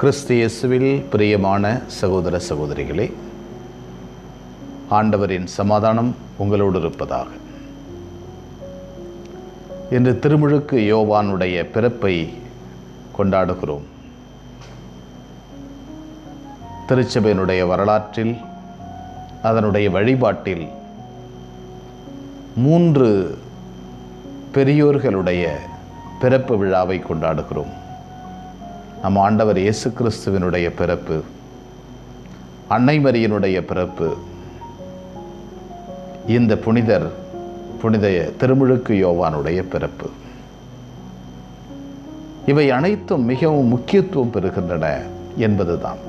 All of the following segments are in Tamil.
கிறிஸ்து இயேசுவில் பிரியமான சகோதர சகோதரிகளே ஆண்டவரின் சமாதானம் உங்களோடு இருப்பதாக. இன்று திருமுழுக்கு யோவானுடைய பிறப்பை கொண்டாடுகிறோம். திருச்சபையினுடைய வரலாற்றில் அதனுடைய வழிபாட்டில் மூன்று பெரியோர்களுடைய பிறப்பு விழாவை கொண்டாடுகிறோம். நம் ஆண்டவர் இயேசு கிறிஸ்துவினுடைய பிறப்பு அன்னை மரியனுடைய பிறப்பு இந்த புனிதர் புனித திருமுழுக்கு யோவானுடைய பிறப்பு. இவை அனைத்தும் மிகவும் முக்கியத்துவம் பெறுகின்றன என்பதுதான்.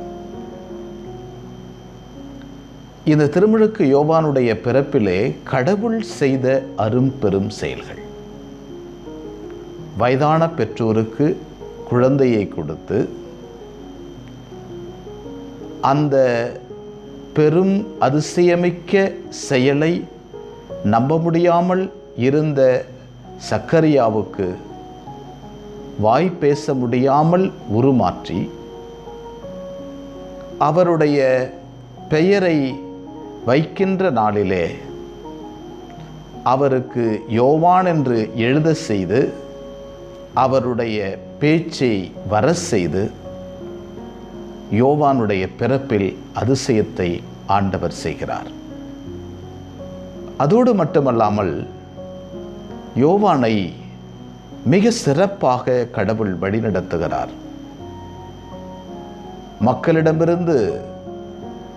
இந்த திருமுழுக்கு யோவானுடைய பிறப்பிலே கடவுள் செய்த அரும்பெரும் செயல்கள். வயதான பெற்றோருக்கு குழந்தையை கொடுத்து அந்த பெரும் அதிசயமிக்க செயலை நம்ப முடியாமல் இருந்த சக்கரியாவுக்கு வாய் பேச முடியாமல் உருமாற்றி அவருடைய பெயரை வைக்கின்ற நாளிலே அவருக்கு யோவான் என்று எழுத செய்து அவருடைய பேச்சை வர செய்து யோவானுடைய பிறப்பில் அதிசயத்தை ஆண்டவர் செய்கிறார். அதோடு மட்டுமல்லாமல் யோவானை மிக சிறப்பாக கடவுள் வழிநடத்துகிறார். மக்களிடமிருந்து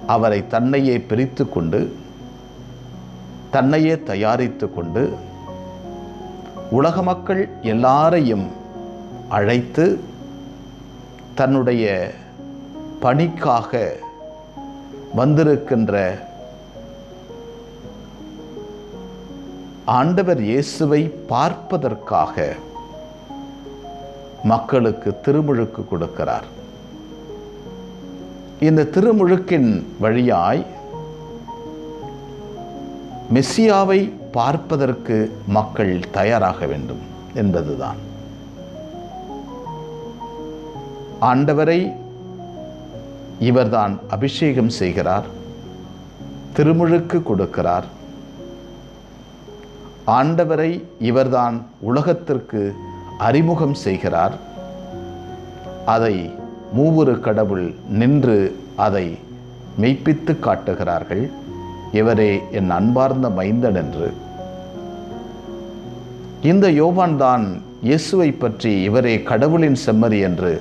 அவரை தன்னையே பிரித்து கொண்டு தன்னையே தயாரித்து கொண்டு உலக மக்கள் எல்லாரையும் அழைத்து தன்னுடைய பணிக்காக வந்திருக்கின்ற ஆண்டவர் இயேசுவை பார்ப்பதற்காக மக்களுக்கு திருமுழுக்கு கொடுக்கிறார். இந்த திருமுழுக்கின் வழியாய் மெஸ்ஸியாவை பார்ப்பதற்கு மக்கள் தயாராக வேண்டும் என்பதுதான். ஆண்டவரை இவர்தான் அபிஷேகம் செய்கிறார் திருமுழுக்கு கொடுக்கிறார். ஆண்டவரை இவர்தான் உலகத்திற்கு அறிமுகம் செய்கிறார். அதை மூவொரு கடவுள் நின்று அதை மெய்ப்பித்து காட்டுகிறார்கள். இவரே என் அன்பார்ந்த மைந்தன் என்று இந்த யோவான் தான் இயேசுவை பற்றி இவரே கடவுளின் செம்மறி என்று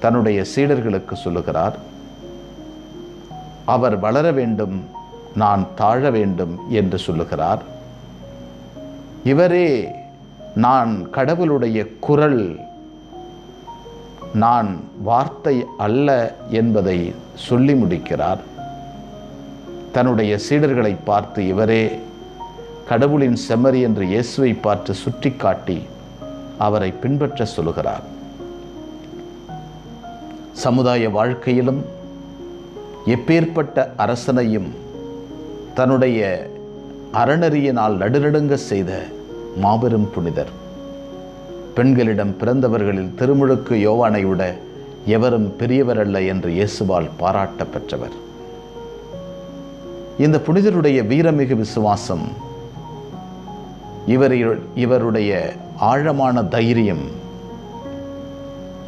தன்னுடைய சீடர்களுக்கு சொல்லுகிறார் அவர் வளர வேண்டும் நான் தாழ வேண்டும் என்று சொல்லுகிறார். இவரே நான் கடவுளுடைய குரல் நான் வார்த்தை அல்ல என்பதை சொல்லி முடிக்கிறார். தன்னுடைய சீடர்களை பார்த்து இவரே கடவுளின் செம்மறி என்று இயேசுவை பார்த்து சுட்டி காட்டி அவரை பின்பற்ற சொல்லுகிறார். சமுதாய வாழ்க்கையிலும் எப்பேற்பட்ட அரசனையும் தன்னுடைய அறநெறியினால் நடுநடுங்க செய்த மாபெரும் புனிதர். பெண்களிடம் பிறந்தவர்களில் திருமுழுக்கு யோவானை விட எவரும் பெரியவரல்ல என்று இயேசுவால் பாராட்ட பெற்றவர். இந்த புனிதருடைய வீரமிகு விசுவாசம் இவர் இவருடைய ஆழமான தைரியம்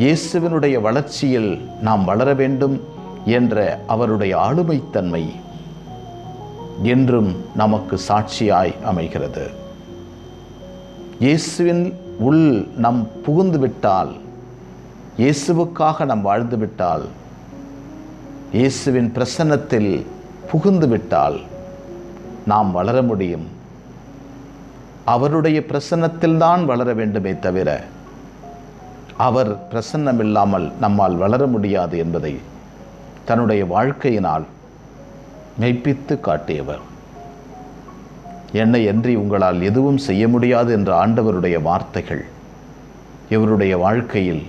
இயேசுவினுடைய வளர்ச்சியில் நாம் வளர வேண்டும் என்ற அவருடைய ஆளுமைத்தன்மை என்றும் நமக்கு சாட்சியாய் அமைகிறது. இயேசுவின் உள் நம் புகுந்து விட்டால் இயேசுவுக்காக நாம் வாழ்ந்துவிட்டால் இயேசுவின் பிரசன்னத்தில் புகுந்துவிட்டால் நாம் வளர முடியும். அவருடைய பிரசன்னத்தில்தான் வளர வேண்டுமே தவிர அவர் பிரசன்னமில்லாமல் நம்மால் வளர முடியாது என்பதை தன்னுடைய வாழ்க்கையினால் மெய்ப்பித்து காட்டியவர். என்னை அன்றி உங்களால் எதுவும் செய்ய முடியாது என்ற ஆண்டவருடைய வார்த்தைகள் இவருடைய வாழ்க்கையில்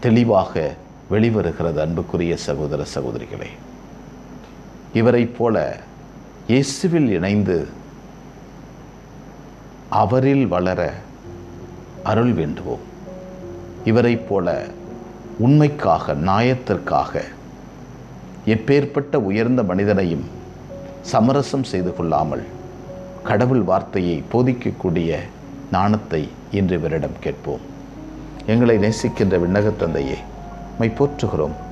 தெளிவாக வெளிவருகிறது அன்புக்குரிய சகோதர சகோதரிகளே. இவரைப் போல இயேசுவில் இணைந்து அவரில் வளர அருள் வேண்டுவோம். இவரைப் போல உண்மைக்காக நாயத்திற்காக எப்பேற்பட்ட உயர்ந்த மனிதனையும் சமரசம் செய்து கொள்ளாமல் கடவுள் வார்த்தையை போதிக்கக்கூடிய நாணத்தை இன்று இவரிடம் கேட்போம். எங்களை நேசிக்கின்ற விண்ணகத் தந்தையே மை போற்றுகிறோம்.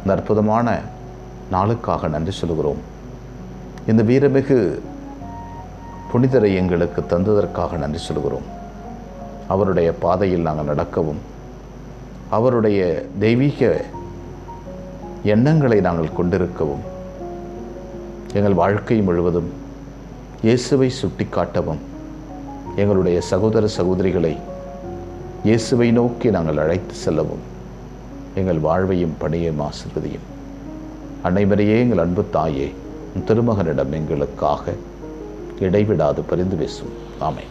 இந்த அற்புதமான நாளுக்காக நன்றி சொல்கிறோம் இந்த வீரமிகு புனிதரை எங்களுக்கு தந்ததற்காக நன்றி சொல்கிறோம் அவருடைய பாதையில் நாங்கள் நடக்கவும் அவருடைய தெய்வீக எண்ணங்களை நாங்கள் கொண்டிருக்கவும் எங்கள் வாழ்க்கை முழுவதும் இயேசுவை சுட்டிக்காட்டவும் எங்களுடைய சகோதர சகோதரிகளை இயேசுவை நோக்கி நாங்கள் அழைத்து செல்லவும் எங்கள் வாழ்வையும் பணியையும் ஆசிர்வதியும். அனைவரையே எங்கள் அன்பு தாயே திருமகனிடம் எங்களுக்காக இடைவிடாது பரிந்து பேசும் ஆமை